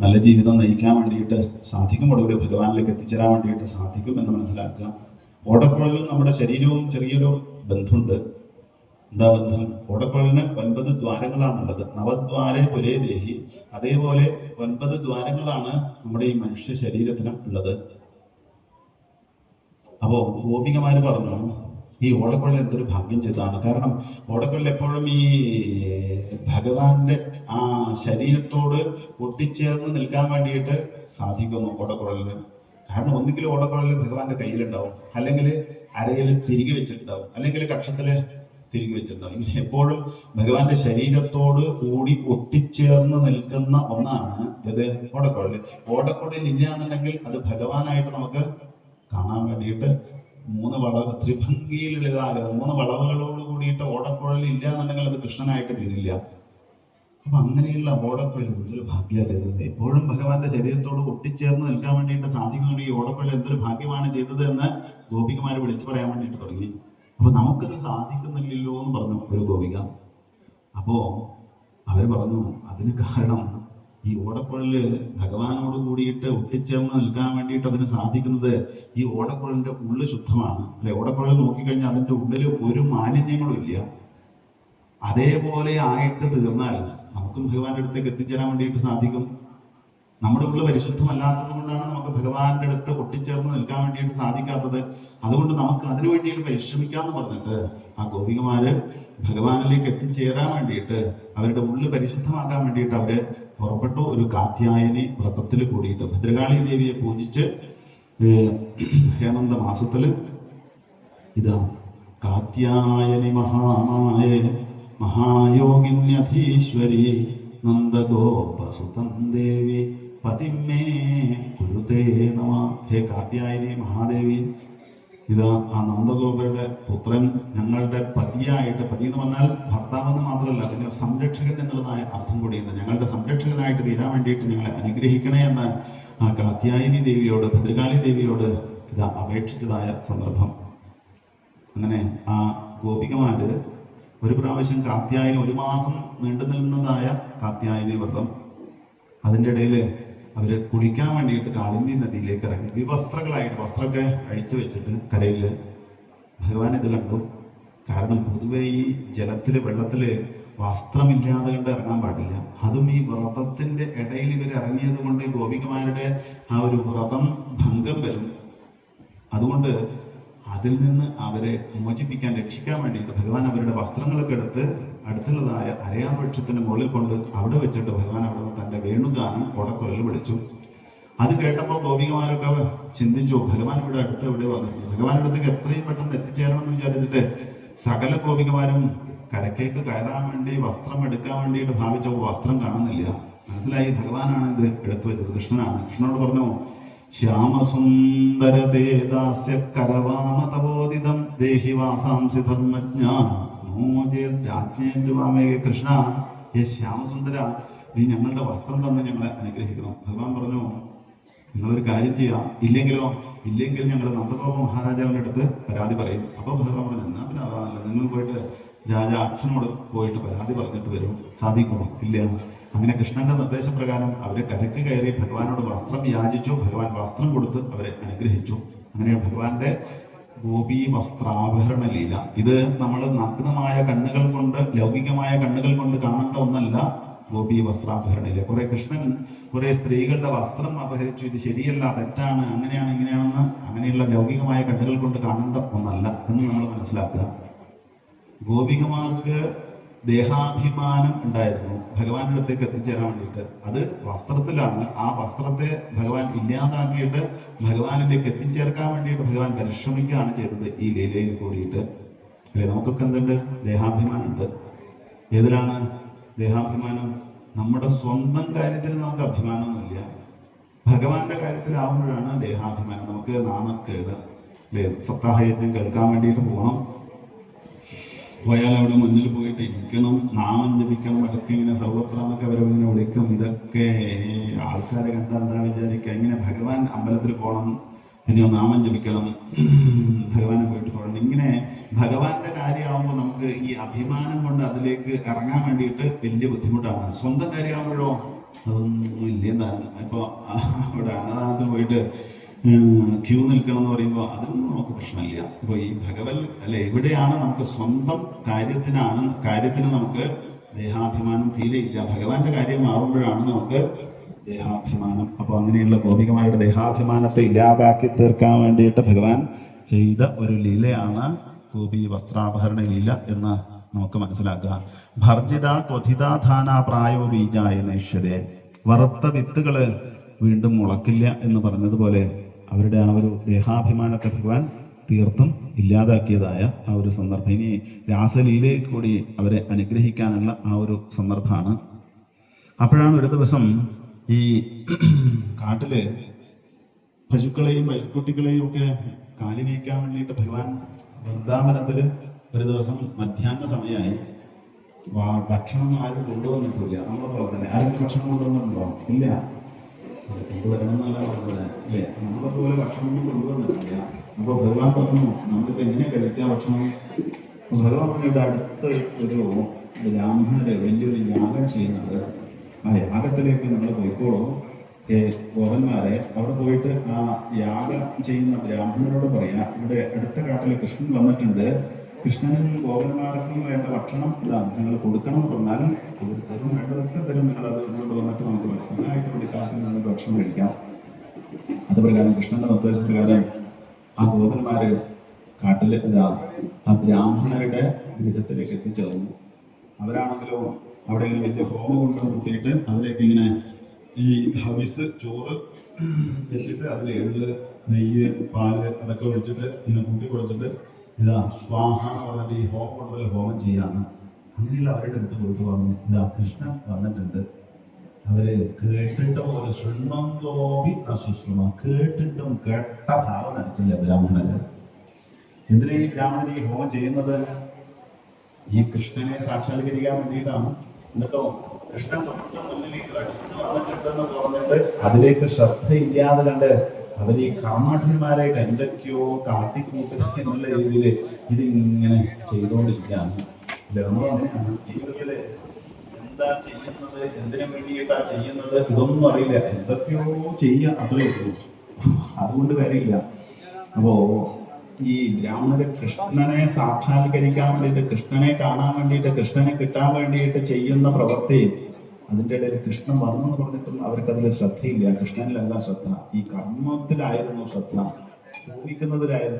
നല്ല ജീവിതം നയിക്കാൻ വേണ്ടിയിട്ട് സാധിക്കും. ഒടുവിൽ ഭഗവാനിലേക്ക് എത്തിച്ചേരാൻ വേണ്ടിയിട്ട് സാധിക്കും എന്ന് മനസ്സിലാക്കുക. ഓടക്കുഴലും നമ്മുടെ ശരീരവും ചെറിയൊരു ബന്ധമുണ്ട്. എന്താ ബന്ധം? ഓടക്കുഴലിന് ഒൻപത് ദ്വാരങ്ങളാണുള്ളത്. നവദ്വാരെ ഒരേ ദേഹി അതേപോലെ ഒൻപത് ദ്വാരങ്ങളാണ് നമ്മുടെ ഈ മനുഷ്യ ശരീരത്തിന് ഉള്ളത്. അപ്പോ ഗോപികമാര് പറഞ്ഞു ഈ ഓടക്കുഴൽ എന്തൊരു ഭാഗ്യം ചെയ്തതാണ്. കാരണം ഓടക്കുഴൽ എപ്പോഴും ഈ ഭഗവാന്റെ ആ ശരീരത്തോട് ഒട്ടിച്ചേർന്ന് നിൽക്കാൻ വേണ്ടിയിട്ട് സാധിക്കുന്നു ഓടക്കുഴലിന്. കാരണം ഒന്നുകിൽ ഓടക്കുഴൽ ഭഗവാന്റെ കയ്യിലുണ്ടാവും അല്ലെങ്കിൽ അരയിൽ തിരികെ വെച്ചിട്ടുണ്ടാവും അല്ലെങ്കിൽ കക്ഷത്തിൽ തിരികെ വെച്ചിട്ടുണ്ടാവും. ഇങ്ങനെ എപ്പോഴും ഭഗവാന്റെ ശരീരത്തോട് കൂടി ഒട്ടിച്ചേർന്ന് നിൽക്കുന്ന ഒന്നാണ് ഇത് ഓടക്കുഴൽ. ഓടക്കുഴൽ ഇല്ല എന്നുണ്ടെങ്കിൽ അത് ഭഗവാനായിട്ട് നമുക്ക് കാണാൻ വേണ്ടിയിട്ട് മൂന്ന് വളവ് ത്രിഭംഗിയിലുള്ളതാകുക മൂന്ന് വളവുകളോട് കൂടിയിട്ട് ഓടക്കുഴൽ ഇല്ല എന്നുണ്ടെങ്കിൽ അത് കൃഷ്ണനായിട്ട് തീരില്ല. അപ്പൊ അങ്ങനെയുള്ള ഓടക്കുഴൽ എന്തൊരു ഭാഗ്യ ചെയ്തത്? എപ്പോഴും ഭഗവാന്റെ ശരീരത്തോട് ഒട്ടിച്ചേർന്ന് നിൽക്കാൻ വേണ്ടിയിട്ട് സാധിക്കുന്നുണ്ട് ഈ ഓടക്കുഴൽ എന്തൊരു ഭാഗ്യമാണ് ചെയ്തത് എന്ന് ഗോപികമാര് വിളിച്ചു പറയാൻ വേണ്ടിയിട്ട് തുടങ്ങി. അപ്പൊ നമുക്കത് സാധിക്കുന്നില്ലല്ലോ എന്ന് പറഞ്ഞു ഒരു ഗോപിക. അപ്പോ അവർ പറഞ്ഞു അതിന് കാരണം ഈ ഓടക്കുഴൽ ഭഗവാനോട് കൂടിയിട്ട് ഒട്ടിച്ചേർന്ന് നിൽക്കാൻ വേണ്ടിയിട്ട് അതിന് സാധിക്കുന്നത് ഈ ഓടക്കുഴലിന്റെ ഉള്ളു ശുദ്ധമാണ്. അല്ലെ? ഓടക്കുഴൽ നോക്കിക്കഴിഞ്ഞാൽ അതിന്റെ ഉള്ളിൽ ഒരു മാലിന്യങ്ങളും ഇല്ല. അതേപോലെ ആയിട്ട് തീർന്നാൽ നമുക്കും ഭഗവാന്റെ അടുത്തേക്ക് എത്തിച്ചേരാൻ വേണ്ടിയിട്ട് സാധിക്കും. നമ്മുടെ ഉള്ളിൽ പരിശുദ്ധമല്ലാത്തത് കൊണ്ടാണ് നമുക്ക് ഭഗവാന്റെ അടുത്ത് ഒട്ടിച്ചേർന്ന് നിൽക്കാൻ വേണ്ടിയിട്ട് സാധിക്കാത്തത്. അതുകൊണ്ട് നമുക്ക് അതിനു വേണ്ടിയിട്ട് പരിശ്രമിക്കാന്ന് പറഞ്ഞിട്ട് ആ ഗോപികമാര് ഭഗവാനിലേക്ക് എത്തിച്ചേരാൻ വേണ്ടിയിട്ട് അവരുടെ ഉള്ളിൽ പരിശുദ്ധമാക്കാൻ വേണ്ടിയിട്ട് അവർ പുറപ്പെട്ടു ഒരു കാത്യായനി വ്രതത്തിൽ കൂടിയിട്ട്. ഭദ്രകാളി ദേവിയെ പൂജിച്ച് ഹേമന്ത മാസത്തിൽ ഇതാ കാത്യായനി മഹാമായ മഹായോഗിന്യധീശ്വരി നന്ദഗോപസുതം ദേവി പതിമേ കുരുതേ നമ. ഹേ കാത്യായനി മഹാദേവി. ഇതാ ആ നന്ദഗോപരുടെ പുത്രൻ ഞങ്ങളുടെ പതിയായിട്ട് പതി എന്ന് പറഞ്ഞാൽ ഭർത്താവെന്ന് മാത്രമല്ല പിന്നെ സംരക്ഷകൻ എന്നുള്ളതായ അർത്ഥം കൂടിയുണ്ട്. ഞങ്ങളുടെ സംരക്ഷകനായിട്ട് തീരാൻ വേണ്ടിയിട്ട് ഞങ്ങളെ അനുഗ്രഹിക്കണേ എന്ന് കാത്യായനി ദേവിയോട് ഭദ്രകാളി ദേവിയോട് ഇത് അപേക്ഷിച്ചതായ സന്ദർഭം. അങ്ങനെ ആ ഗോപികമാര് ഒരു പ്രാവശ്യം കാത്യായനി ഒരു മാസം നീണ്ടു നിൽക്കുന്നതായ കാത്യായനി വ്രതം. അതിന്റെ ഇടയിൽ അവർ കുളിക്കാൻ വേണ്ടിയിട്ട് കാളിന്തി നദിയിലേക്ക് ഇറങ്ങി. വിവസ്ത്രങ്ങളായിട്ട് വസ്ത്രമൊക്കെ അഴിച്ചു വെച്ചിട്ട് കരയിൽ ഭഗവാൻ ഇത് കണ്ടു. കാരണം പൊതുവെ ഈ ജലത്തിൽ വെള്ളത്തിൽ വസ്ത്രമില്ലാതെ കണ്ട് ഇറങ്ങാൻ പാടില്ല. അതും ഈ വ്രതത്തിന്റെ ഇടയിൽ ഇവർ ഇറങ്ങിയത് കൊണ്ട് ഗോപികമാരുടെ ആ ഒരു വ്രതം ഭംഗം വരും. അതുകൊണ്ട് അതിൽ നിന്ന് അവരെ മോചിപ്പിക്കാൻ രക്ഷിക്കാൻ വേണ്ടിയിട്ട് ഭഗവാൻ അവരുടെ വസ്ത്രങ്ങളൊക്കെ എടുത്ത് അടുത്തുള്ളതായ അരയാർ വൃക്ഷത്തിന് മുകളിൽ കൊണ്ട് അവിടെ വെച്ചിട്ട് ഭഗവാൻ അവിടെ നിന്ന് തന്റെ വേണുഗാനം കൊടക്കൊല്ലിൽ വിളിച്ചു. അത് കേട്ടപ്പോൾ ഗോപികമാരൊക്കെ ചിന്തിച്ചു ഭഗവാൻ ഇവിടെ അടുത്ത് എവിടെ വന്നു? ഭഗവാൻ അടുത്തേക്ക് എത്രയും പെട്ടെന്ന് എത്തിച്ചേരണം എന്ന് വിചാരിച്ചിട്ട് സകല ഗോപികമാരും കരക്കേക്ക് കയറാൻ വേണ്ടി വസ്ത്രം എടുക്കാൻ വേണ്ടിയിട്ട് ഭാവിച്ചപ്പോൾ വസ്ത്രം കാണുന്നില്ല. മനസ്സിലായി? ഭഗവാനാണ് ഇത് എടുത്തു വെച്ചത് കൃഷ്ണനാണ്. കൃഷ്ണനോട് പറഞ്ഞു ശ്യാമസുന്ദരതേ ദേഹി വാസാംസി ധർമ്മജ്ഞ കൃഷ്ണ. ഹേ ശ്യാമസുന്ദര നീ ഞങ്ങളുടെ വസ്ത്രം തന്ന് ഞങ്ങളെ അനുഗ്രഹിക്കണം. ഭഗവാൻ പറഞ്ഞു നിങ്ങളൊരു കാര്യം ചെയ്യാം. ഇല്ലെങ്കിലോ ഇല്ലെങ്കിൽ ഞങ്ങൾ നന്ദഗോപ മഹാരാജാവിന്റെ അടുത്ത് പരാതി പറയും. അപ്പോൾ ഭഗവാൻ പറഞ്ഞു എന്നാ പിന്നെ അതാണല്ലോ നിങ്ങൾ പോയിട്ട് രാജ അച്ഛനോട് പോയിട്ട് പരാതി പറഞ്ഞിട്ട് വരും. സാധിക്കുമോ? ഇല്ല. അങ്ങനെ കൃഷ്ണന്റെ നിർദ്ദേശപ്രകാരം അവർ കരക്ക് കയറി ഭഗവാനോട് വസ്ത്രം യാചിച്ചു. ഭഗവാൻ വസ്ത്രം കൊടുത്ത് അവരെ അനുഗ്രഹിച്ചു. അങ്ങനെ ഭഗവാന്റെ ഗോപി വസ്ത്രാഭരണ ലീല. ഇത് നമ്മൾ നഗ്നമായ കണ്ണുകൾ കൊണ്ട് ലൗകികമായ കണ്ണുകൾ കൊണ്ട് കാണേണ്ട ഒന്നല്ല ഗോപി വസ്ത്രാഭരണയില്ല കുറെ കൃഷ്ണൻ കുറെ സ്ത്രീകളുടെ വസ്ത്രം അപഹരിച്ചു. ഇത് ശരിയല്ല തെറ്റാണ് അങ്ങനെയാണ് ഇങ്ങനെയാണെന്ന് അങ്ങനെയുള്ള ലൗകികമായ കണ്ണുകൾ കൊണ്ട് കാണേണ്ട ഒന്നല്ല എന്ന് നമ്മൾ മനസ്സിലാക്കുക. ഗോപികമാർക്ക് ദേഹാഭിമാനം ഉണ്ടായിരുന്നു. ഭഗവാന്റെ അടുത്തേക്ക് എത്തിച്ചേരാൻ വേണ്ടിയിട്ട്. അത് വസ്ത്രത്തിലാണ്. ആ വസ്ത്രത്തെ ഭഗവാൻ ഇല്ലാതാക്കിയിട്ട് ഭഗവാനിലേക്ക് എത്തിച്ചേർക്കാൻ വേണ്ടിയിട്ട് ഭഗവാൻ പരിശ്രമിക്കുകയാണ് ചെയ്തത് ഈ ലീലയിൽ കൂടിയിട്ട്. അല്ലെ? നമുക്കൊക്കെ എന്തുണ്ട്? ദേഹാഭിമാനമുണ്ട്. ഏതിലാണ് ദേഹാഭിമാനം? നമ്മുടെ സ്വന്തം കാര്യത്തിൽ നമുക്ക് അഭിമാനമൊന്നുമില്ല. ഭഗവാന്റെ കാര്യത്തിലാവുമ്പോഴാണ് ദേഹാഭിമാനം. നമുക്ക് നാണക്കേട്. അല്ലേ? സപ്താഹയജ്ഞം കേൾക്കാൻ വേണ്ടിയിട്ട് പോകണം. പോയാൽ അവിടെ മുന്നിൽ പോയിട്ട് ഇരിക്കണം നാമം ജപിക്കണം അടുക്ക ഇങ്ങനെ സർവത്ര എന്നൊക്കെ അവരവങ്ങനെ വിളിക്കും. ഇതൊക്കെ ആൾക്കാരെ കണ്ടാൽ എന്താ വിചാരിക്കുക? ഇങ്ങനെ ഭഗവാൻ അമ്പലത്തിൽ പോകണം പിന്നെ നാമം ജപിക്കണം ഭഗവാനെ പോയിട്ട് തൊഴണം. ഇങ്ങനെ ഭഗവാന്റെ കാര്യമാകുമ്പോൾ നമുക്ക് ഈ അഭിമാനം കൊണ്ട് അതിലേക്ക് ഇറങ്ങാൻ വേണ്ടിയിട്ട് വലിയ ബുദ്ധിമുട്ടാണ്. സ്വന്തം കാര്യമാകുമ്പോഴോ അതൊന്നും ഇല്ലെന്നാണ് അപ്പോൾ അവിടെ അന്നദാനത്തിന് പോയിട്ട് ക്യൂ നിൽക്കണം എന്ന് പറയുമ്പോൾ അതിനൊന്നും നമുക്ക് പ്രശ്നമില്ല. അപ്പോൾ ഈ ഭഗവത് അല്ല എവിടെയാണ് നമുക്ക് സ്വന്തം കാര്യത്തിനാണ് കാര്യത്തിന് നമുക്ക് ദേഹാഭിമാനം തീരെ ഇല്ല. ഭഗവാന്റെ കാര്യമാവുമ്പോഴാണ് നമുക്ക് ദേഹാഭിമാനം. അപ്പോൾ അങ്ങനെയുള്ള ഗോപികമാരുടെ ദേഹാഭിമാനത്തെ ഇല്ലാതാക്കി തീർക്കാൻ വേണ്ടിയിട്ട് ഭഗവാൻ ചെയ്ത ഒരു ലീലയാണ് ഗോപി വസ്ത്രാപഹരണ ലീല എന്ന് നമുക്ക് മനസ്സിലാക്കുക ഭർജിത ക്വഥിതാധാന പ്രായോ ബീജായ നൈഷ്യതേ. വറുത്ത വിത്തുകൾ വീണ്ടും മുളക്കില്ല എന്ന് പറഞ്ഞതുപോലെ അവരുടെ ആ ഒരു ദേഹാഭിമാനത്തെ ഭഗവാൻ തീർത്തും ഇല്ലാതാക്കിയതായ ആ ഒരു സന്ദർഭം. ഇനി രാസലീലയിൽ കൂടി അവരെ അനുഗ്രഹിക്കാനുള്ള ആ ഒരു സന്ദർഭമാണ്. അപ്പോഴാണ് ഒരു ദിവസം ഈ കാട്ടിൽ പശുക്കളെയും പശുക്കുട്ടികളെയും ഒക്കെ കാലി നീക്കാൻ വേണ്ടിയിട്ട് ഭഗവാൻ വൃന്ദാവനത്തിൽ ഒരു ദിവസം മധ്യാഹ്ന സമയമായി ഭക്ഷണം ആരും കൊണ്ടുവന്നിട്ടില്ല. നമ്മളെ പോലെ തന്നെ. ആരും ഭക്ഷണം കൊണ്ടുവന്നിട്ടുണ്ടോ? ഇല്ല. കൊണ്ടുവരണം എന്നല്ല പറഞ്ഞത് അല്ലേ? നമ്മളെ പോലെ ഭക്ഷണം കൊണ്ടുവന്നിട്ടില്ല. അപ്പോൾ ഭഗവാൻ പറഞ്ഞു എങ്ങനെ കഴിക്കാം ഭക്ഷണം? ഭഗവാൻ പറഞ്ഞിട്ട് ഒരു ബ്രാഹ്മണര് വലിയൊരു യാഗം ചെയ്യുന്നുണ്ട് ആ യാഗത്തിലേക്ക് നിങ്ങൾ പോയിക്കോളൂ. ഗോപന്മാരെ അവിടെ പോയിട്ട് ആ യാഗം ചെയ്യുന്ന ബ്രാഹ്മണരോട് പറയാ ഇവിടെ അടുത്ത കാട്ടിൽ കൃഷ്ണൻ വന്നിട്ടുണ്ട്. കൃഷ്ണനും ഗോപന്മാർക്കും വേണ്ട ഭക്ഷണം ഇതാ നിങ്ങൾ കൊടുക്കണം എന്ന് പറഞ്ഞാൽ അവർ തരും. വേണ്ടതൊക്കെ തരും. നിങ്ങൾ അത് കൊണ്ടുവന്നിട്ട് നമുക്ക് ഭക്ഷണമായിട്ട് ഇവിടെ കാട്ടിൽ നിന്ന് ഭക്ഷണം കഴിക്കാം. അത് പ്രകാരം കൃഷ്ണന്റെ നിർദ്ദേശപ്രകാരം ആ ഗോപന്മാര് കാട്ടിലെ ഇതാ ആ ബ്രാഹ്മണരുടെ ഗൃഹത്തിലേക്ക് എത്തിച്ചേർന്നു. അവരാണെങ്കിലോ അവിടെ ഇങ്ങനെ വലിയ ഹോമം കൊണ്ട് കുത്തിയിട്ട് അതിലേക്ക് ഇങ്ങനെ ഈ ഹവിസ് ചോറ് വെച്ചിട്ട് അതിൽ എള്ള് നെയ്യ് പാൽ അതൊക്കെ വെച്ചിട്ട് ഇങ്ങനെ കൂട്ടി കുഴച്ചിട്ട് ഇതാ സ്വാഹ എന്ന് പറഞ്ഞിട്ട് ഈ കൂടുതൽ ഹോമം ചെയ്യാണ് അങ്ങനെയുള്ള അവരുടെ അടുത്ത് പോയിട്ട് പറഞ്ഞു. ഇതാ കൃഷ്ണൻ വന്നിട്ടുണ്ട്. അവർ കേട്ടിട്ട് പോലെ ശൃണ്മം തോപി അശുശ്രമ കേട്ടിട്ടും കേട്ട ഭാവം നടിച്ചില്ല ബ്രാഹ്മണര്. എന്തിനാ ഈ ബ്രാഹ്മണർ ഈ ഹോമം ചെയ്യുന്നത്? ഈ കൃഷ്ണനെ സാക്ഷാത്കരിക്കാൻ വേണ്ടിയിട്ടാണ്. എന്നിട്ടോ കൃഷ്ണൻ തൊട്ട് അടുത്ത് വന്നിട്ടുണ്ടെന്ന് പറഞ്ഞിട്ട് അതിലേക്ക് ശ്രദ്ധയില്ലാതെ കണ്ട് അവർ ഈ കാമാഠന്മാരായിട്ട് എന്തൊക്കെയോ കാട്ടിക്കൂട്ടുക എന്നുള്ള രീതിയിൽ ഇതിങ്ങനെ ചെയ്തുകൊണ്ടിരിക്കുകയാണ് ഇല്ല നമ്മൾ ജീവിതത്തിൽ എന്താ ചെയ്യുന്നത്? എന്തിനു വേണ്ടിയിട്ടാ ചെയ്യുന്നത്? ഇതൊന്നും അറിയില്ല. എന്തൊക്കെയോ ചെയ്യുക അത്രേ ഉള്ളൂ. അതുകൊണ്ട് കാര്യമില്ല. അപ്പോ ഈ ബ്രാഹ്മണര് കൃഷ്ണനെ സാക്ഷാത്കരിക്കാൻ വേണ്ടിയിട്ട് കൃഷ്ണനെ കാണാൻ വേണ്ടിയിട്ട് കൃഷ്ണനെ കിട്ടാൻ വേണ്ടിയിട്ട് ചെയ്യുന്ന പ്രവൃത്തി അതിന്റെ ഇടയിൽ കൃഷ്ണൻ വന്നു എന്ന് പറഞ്ഞിട്ടും അവർക്ക് അതിൽ ശ്രദ്ധയില്ല. കൃഷ്ണനിലല്ല ശ്രദ്ധ. ഈ കർമ്മത്തിലായിരുന്നു ശ്രദ്ധ. ഭൂമിക്കുന്നതിലായിരുന്നു